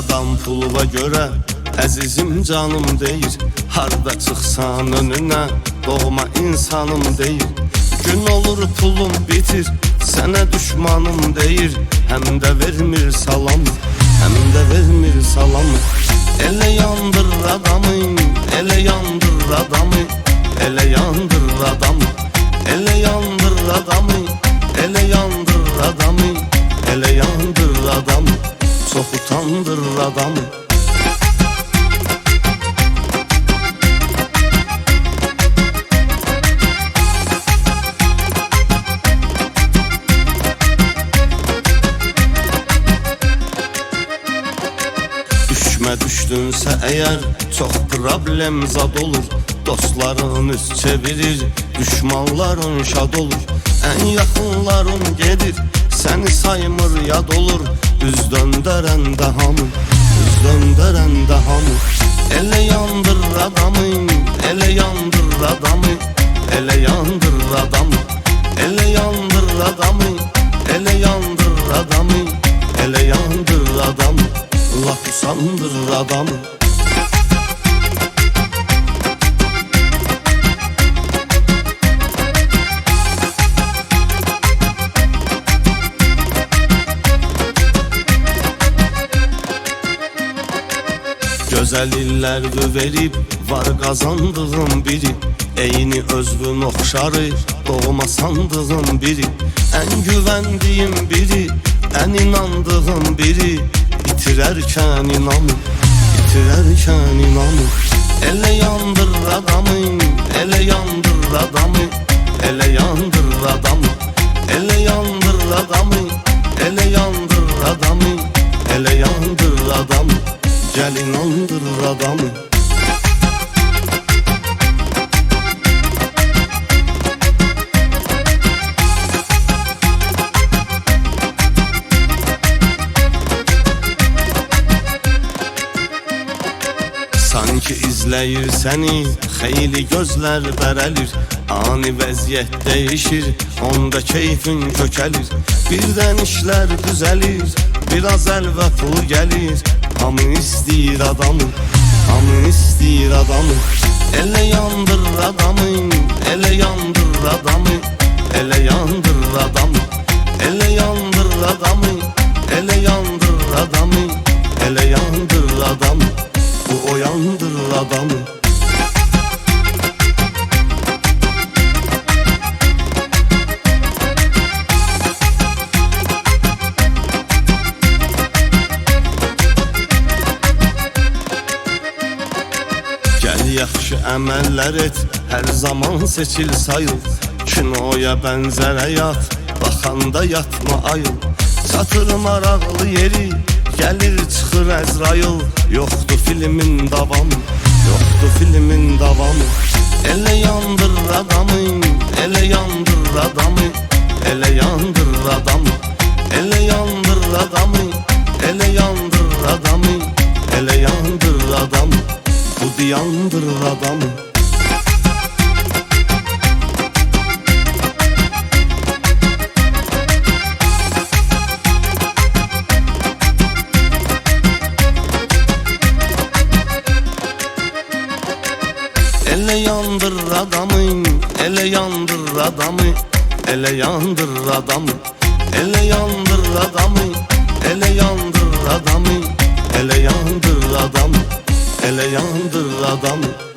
adam pulva göre Əzizim canım deyir. Harda çıxsan önünə Doğma insanım deyir. Gün olur pulum bitir Sənə düşmanım deyir. Həm də vermir salam Həm də vermir salam. Elə yandır adamı Elə yandır adamı Elə yandır adamı Utandır adamı Düşmə düşdünsə əgər çox problem zad olur. Dostların üz çevirir, düşmanların şad olur. Ən yaxınların gedir, səni saymır yad olur Üz döndərəndə hamı, üz döndərəndə hamı Elə yandır adamı, elə yandır adamı. Elə yandır adamı, elə yandır adamı. Elə yandır adamı, elə yandır adamı. Laf usandır adamı Gözəl illərdi verib var qazandığım biri. Eyni özünün oxşarı doğma sandığım biri. Ən güvəndiyim biri, ən inandığım biri. İtirərkən inamı, itirərkən inamı Elə yandır adamı, elə yandır adamı. Elə yandır adamı, Sanki izləyir səni xeyli gözlər bərəlir Ani vəziyyət dəyişir, onda keyfin kökəlir. Birdən işlər düzəlir, biraz əl və pul gəlir. Hamı istəyir adamı, hamı istəyir adamı. Elə yandır adamı, elə yandır adamı. Elə yandır adamı, elə yandır adamı. Elə yandır adamı, elə yandır adamı yandır adamı. Gəl yaxşı əməllər et, hər zaman seçil sayıl. Kinoya bənzər həyat, baxanda yatma ayıl. Çatır maraqlı yeri, gəlir çıxır davamı, yoxdur filmin davamı Elə yandır adamı, elə yandır adamı Elə yandır adamı, elə yandır adamı Elə yandır adamı, elə yandır adamı Bu diyandır adamı adamı, ele yandır adamı, ele yandır adamı, ele yandır adamı, ele yandır adamı, ele yandır adamı, ele yandır adamı.